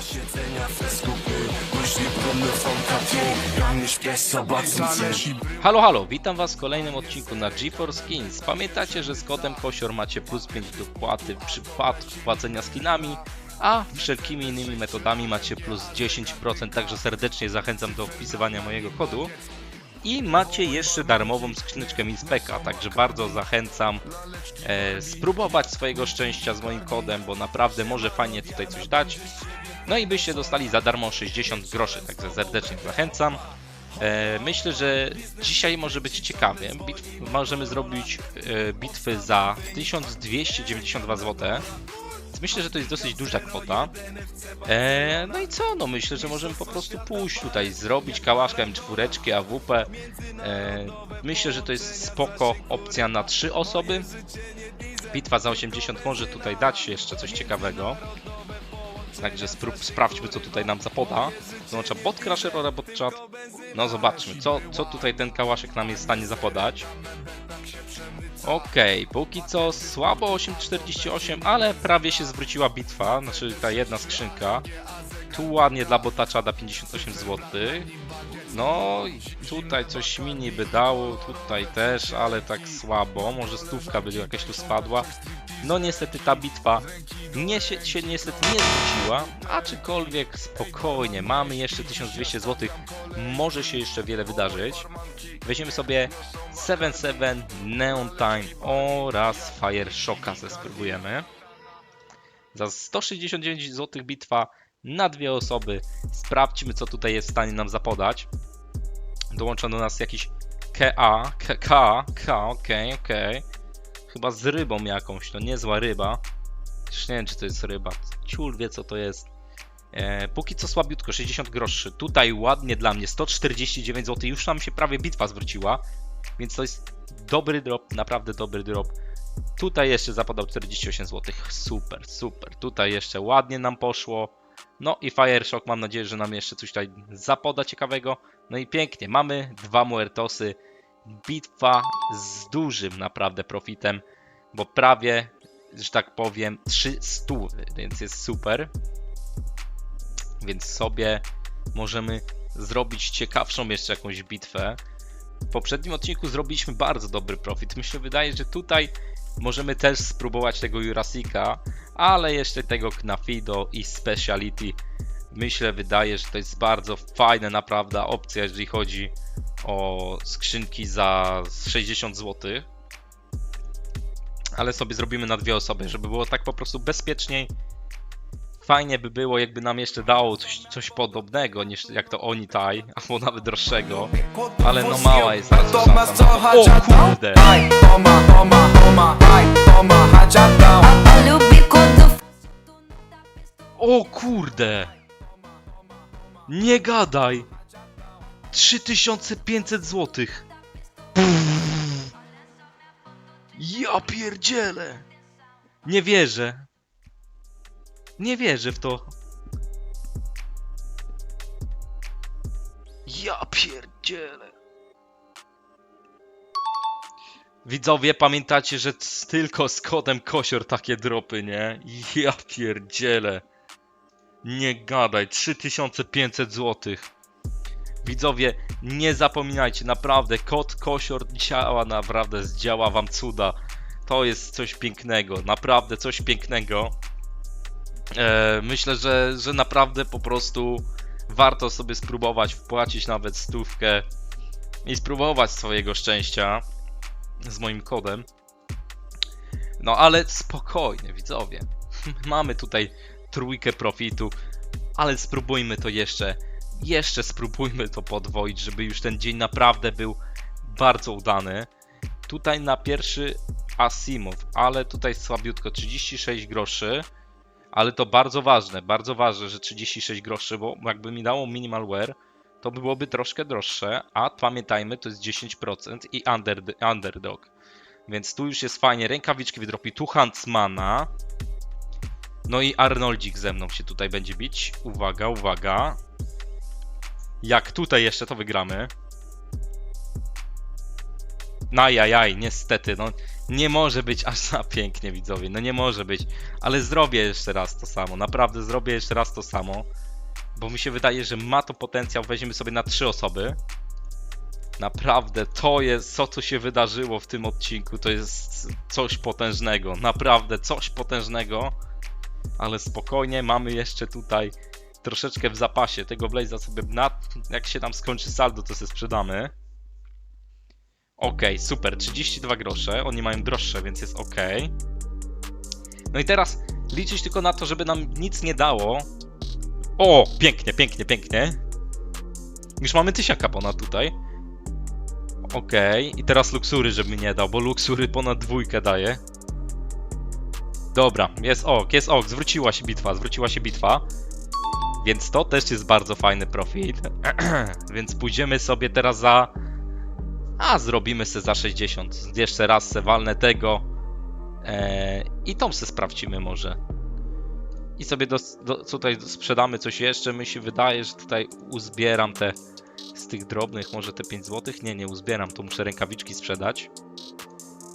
Siedzenia w skupy, myśli Halo, halo, witam was w kolejnym odcinku na GeForce Skins. Pamiętacie, że z kodem KOSIOR macie plus 5 dopłaty w przypadku płacenia skinami, a wszelkimi innymi metodami macie plus 10%, także serdecznie zachęcam do wpisywania mojego kodu. I macie jeszcze darmową skrzyneczkę Minspeka, także bardzo zachęcam e, spróbować swojego szczęścia z moim kodem, bo naprawdę może fajnie tutaj coś dać. No i byście dostali za darmo 60 groszy, także serdecznie zachęcam. E, myślę, że dzisiaj może być ciekawie. Bitw, możemy zrobić e, bitwy za 1292 zł. Myślę, że to jest dosyć duża kwota. E, no i co? No myślę, że możemy po prostu pójść tutaj, zrobić kałaszka M4, AWP. E, myślę, że to jest spoko opcja na 3 osoby. Bitwa za 80 może tutaj dać jeszcze coś ciekawego. Także sprób, sprawdźmy, co tutaj nam zapoda. Dołącza bot crasher oraz bot chat. No zobaczmy, co, co tutaj ten kałaszek nam jest w stanie zapodać. Okej, póki co słabo 8.48, ale prawie się zwróciła bitwa, znaczy ta jedna skrzynka. Tu ładnie dla bota chada 58 zł. No tutaj coś mi niby dało, tutaj też, ale tak słabo. Może stówka by jakaś tu spadła. No niestety ta bitwa nie się, się niestety nie zwróciła, aczkolwiek spokojnie, mamy jeszcze 1200 zł, może się jeszcze wiele wydarzyć. Weźmiemy sobie 7-7 Neon Time oraz Fire Shocka spróbujemy. Za 169 zł bitwa na dwie osoby. Sprawdźmy co tutaj jest w stanie nam zapodać. Dołącza do nas jakiś KA, K, K, okej, okej. Chyba z rybą jakąś, to niezła ryba. Nie wiem, czy to jest ryba. Ciul wie, co to jest. E, póki co słabiutko, 60 groszy. Tutaj ładnie dla mnie, 149 zł. Już nam się prawie bitwa zwróciła. Więc to jest dobry drop, naprawdę dobry drop. Tutaj jeszcze zapadał 48 zł. Super, super. Tutaj jeszcze ładnie nam poszło. No i Fire Shock, mam nadzieję, że nam jeszcze coś tutaj zapoda ciekawego. No i pięknie, mamy dwa Muertosy. Bitwa z dużym naprawdę profitem, bo prawie, że tak powiem, 300, więc jest super. Więc sobie możemy zrobić ciekawszą jeszcze jakąś bitwę. W poprzednim odcinku zrobiliśmy bardzo dobry profit. Mi się wydaje, że tutaj możemy też spróbować tego Jurassica, ale jeszcze tego Knafido i Speciality. Myślę, wydaje, że to jest bardzo fajna naprawdę opcja, jeżeli chodzi o skrzynki za 60 zł. Ale sobie zrobimy na dwie osoby, żeby było tak po prostu bezpieczniej. Fajnie by było, jakby nam jeszcze dało coś, coś podobnego, niż jak to oni taj, albo nawet droższego. Ale no mała jest szansa. O kurde! O kurde! Nie gadaj! 3500 zł. Ja pierdzielę! Nie wierzę. Nie wierzę w to. Ja pierdzielę. Widzowie, pamiętacie, że tylko z kodem kosior takie dropy, nie? Ja pierdzielę. Nie gadaj, 3500 zł. Widzowie, nie zapominajcie, naprawdę, kod kosior działa, naprawdę zdziała wam cuda. To jest coś pięknego, naprawdę coś pięknego. E, myślę, że, że naprawdę po prostu warto sobie spróbować wpłacić nawet stówkę i spróbować swojego szczęścia z moim kodem. No ale spokojnie, widzowie. Mamy tutaj trójkę profitu, ale spróbujmy to jeszcze. Jeszcze spróbujmy to podwoić, żeby już ten dzień naprawdę był bardzo udany. Tutaj na pierwszy Asimov, ale tutaj słabiutko 36 groszy. Ale to bardzo ważne, bardzo ważne, że 36 groszy, bo jakby mi dało minimal wear, to byłoby troszkę droższe, a pamiętajmy, to jest 10% i under, underdog. Więc tu już jest fajnie, rękawiczki wydropi, tu Huntsmana. No i Arnoldzik ze mną się tutaj będzie bić. Uwaga, uwaga. Jak tutaj jeszcze to wygramy. Najajaj, niestety, no Nie może być aż za pięknie, widzowie. No nie może być. Ale zrobię jeszcze raz to samo. Naprawdę zrobię jeszcze raz to samo. Bo mi się wydaje, że ma to potencjał. Weźmiemy sobie na trzy osoby. Naprawdę, to jest co, co się wydarzyło w tym odcinku. To jest coś potężnego. Naprawdę, coś potężnego. Ale spokojnie, mamy jeszcze tutaj troszeczkę w zapasie. Tego Blaze'a sobie na, jak się tam skończy saldo, to sobie sprzedamy. Ok, super, 32 grosze. Oni mają droższe, więc jest ok. No i teraz liczyć tylko na to, żeby nam nic nie dało. O, pięknie, pięknie, pięknie. Już mamy tysiaka ponad tutaj. Okej, i teraz luksury, żeby nie dał, bo luksury ponad dwójkę daje. Dobra, jest ok, jest ok, zwróciła się bitwa, zwróciła się bitwa. Więc to też jest bardzo fajny profit. Więc pójdziemy sobie teraz za... A, zrobimy se za 60. Jeszcze raz se walnę tego. Eee, I tą se sprawdzimy może. I sobie do, do, tutaj sprzedamy coś jeszcze. Mi się wydaje, że tutaj uzbieram te z tych drobnych, może te 5 zł. Nie, nie uzbieram, to muszę rękawiczki sprzedać.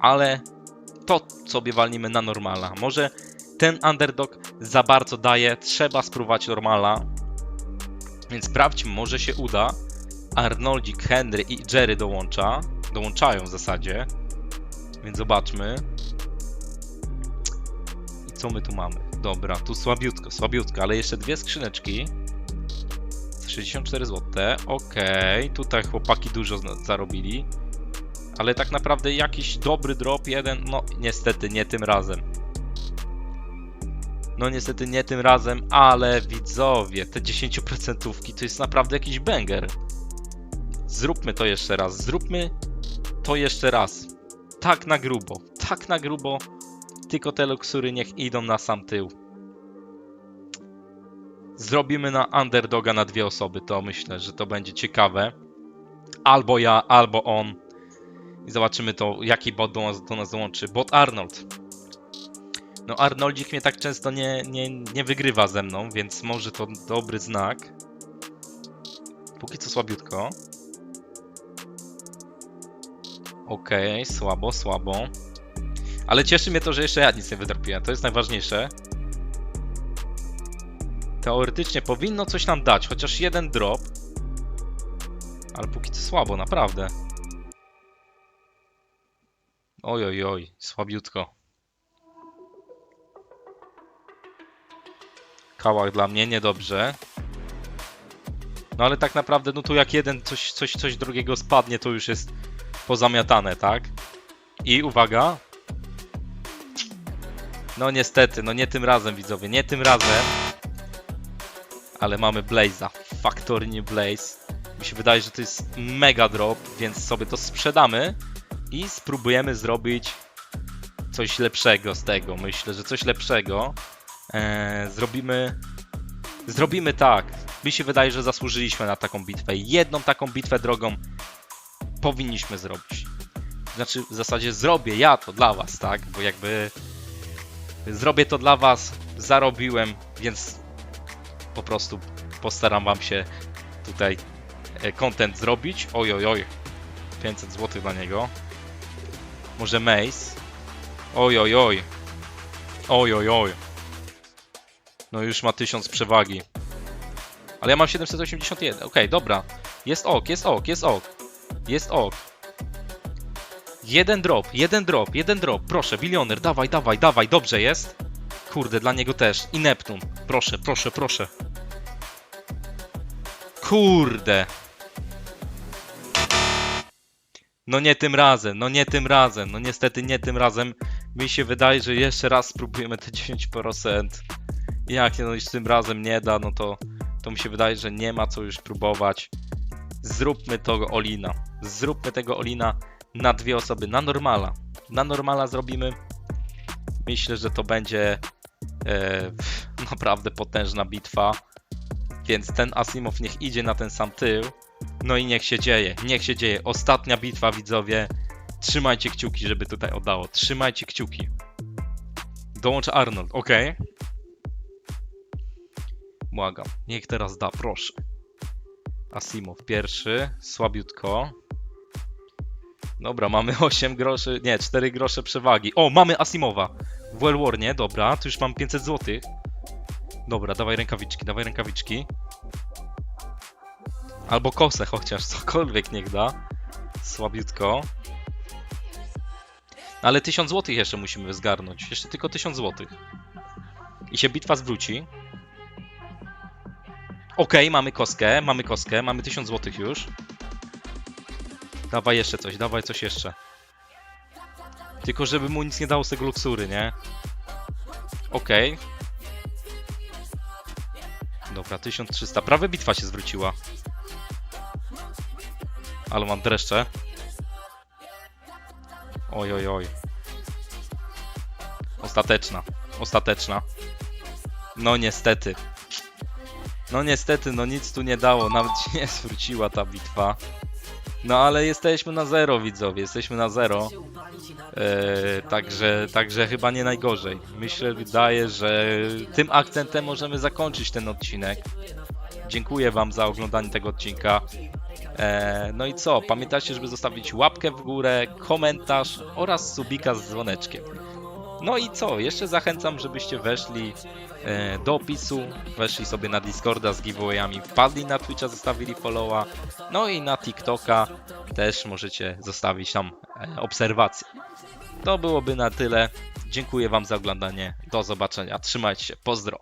Ale to sobie walnimy na normala. Może ten underdog za bardzo daje, trzeba spróbować normala. Więc sprawdźmy, może się uda. Arnoldzik, Henry i Jerry dołącza. Dołączają w zasadzie. Więc zobaczmy. I co my tu mamy? Dobra, tu słabiutko, słabiutko, ale jeszcze dwie skrzyneczki. 64 zł. Okej, tutaj chłopaki dużo zarobili. Ale tak naprawdę jakiś dobry drop jeden, no niestety nie tym razem. No niestety nie tym razem, ale widzowie, te 10% to jest naprawdę jakiś banger. Zróbmy to jeszcze raz, zróbmy to jeszcze raz. Tak na grubo, tak na grubo. Tylko te luksury niech idą na sam tył. Zrobimy na underdoga na dwie osoby, to myślę, że to będzie ciekawe. Albo ja, albo on. I zobaczymy to, jaki bot do nas, do nas dołączy. Bot Arnold. No Arnoldzik mnie tak często nie, nie, nie wygrywa ze mną, więc może to dobry znak. Póki co słabiutko. Okej, słabo, słabo. Ale cieszy mnie to, że jeszcze ja nic nie wydropiłem. To jest najważniejsze. Teoretycznie powinno coś nam dać, chociaż jeden drop. Ale póki co słabo, naprawdę. Oj, oj, oj, słabiutko. Kałach dla mnie niedobrze. No ale tak naprawdę, no tu jak jeden coś, coś, coś drugiego spadnie, to już jest pozamiatane, tak? I uwaga. No niestety, no nie tym razem widzowie, nie tym razem. Ale mamy Blaze'a, Factory New Blaze. Mi się wydaje, że to jest mega drop, więc sobie to sprzedamy i spróbujemy zrobić coś lepszego z tego. Myślę, że coś lepszego. Eee, zrobimy. Zrobimy tak. Mi się wydaje, że zasłużyliśmy na taką bitwę. Jedną taką bitwę drogą powinniśmy zrobić. Znaczy, w zasadzie zrobię ja to dla was, tak? Bo jakby zrobię to dla was, zarobiłem, więc po prostu postaram wam się tutaj e, content zrobić. Oj, oj, oj. 500 zł dla niego. Może Mace. Oj, oj, oj. Oj, oj, oj. No już ma 1000 przewagi. Ale ja mam 781. Okej, dobra. Jest ok, jest ok, jest ok. Jest ok. Jeden drop, jeden drop, jeden drop. Proszę, bilioner, dawaj, dawaj, dawaj. Dobrze jest. Kurde, dla niego też. I Neptun. Proszę, proszę, proszę. Kurde. No nie tym razem, no nie tym razem, no niestety nie tym razem. Mi się wydaje, że jeszcze raz spróbujemy te 10%. Jak no już tym razem nie da, no to, to mi się wydaje, że nie ma co już próbować. Zróbmy tego Olina. Zróbmy tego Olina na dwie osoby, na normala. Na normala zrobimy. Myślę, że to będzie e, naprawdę potężna bitwa. Więc ten Asimov niech idzie na ten sam tył. No i niech się dzieje, niech się dzieje. Ostatnia bitwa, widzowie. Trzymajcie kciuki, żeby tutaj oddało. Trzymajcie kciuki. Dołącz Arnold, ok. Błagam, niech teraz da, proszę. Asimov pierwszy, słabiutko. Dobra, mamy 8 groszy, nie, 4 grosze przewagi. O, mamy Asimowa. W World War, nie? Dobra, tu już mam 500 zł. Dobra, dawaj rękawiczki, dawaj rękawiczki. Albo kosę chociaż, cokolwiek niech da. Słabiutko. Ale 1000 zł jeszcze musimy zgarnąć. Jeszcze tylko 1000 zł. I się bitwa zwróci. Okej, mamy kostkę, mamy kostkę, mamy 1000 zł już. Dawaj jeszcze coś, dawaj coś jeszcze. Tylko żeby mu nic nie dało z tego luksury, nie? Okej. Dobra, 1300. Prawie bitwa się zwróciła. Ale mam dreszcze. Oj, oj, oj. Ostateczna. Ostateczna. No niestety. No niestety, no nic tu nie dało. Nawet się nie zwróciła ta bitwa. No ale jesteśmy na zero, widzowie. Jesteśmy na zero. E, także, także chyba nie najgorzej. Myślę, wydaje, że tym akcentem możemy zakończyć ten odcinek. Dziękuję Wam za oglądanie tego odcinka. E, no i co? Pamiętajcie, żeby zostawić łapkę w górę, komentarz oraz subika z dzwoneczkiem. No i co? Jeszcze zachęcam, żebyście weszli e, do opisu, weszli sobie na Discorda z giveawayami, wpadli na Twitcha, zostawili followa, no i na TikToka też możecie zostawić tam e, obserwacje. To byłoby na tyle. Dziękuję Wam za oglądanie. Do zobaczenia. Trzymajcie się. Pozdro.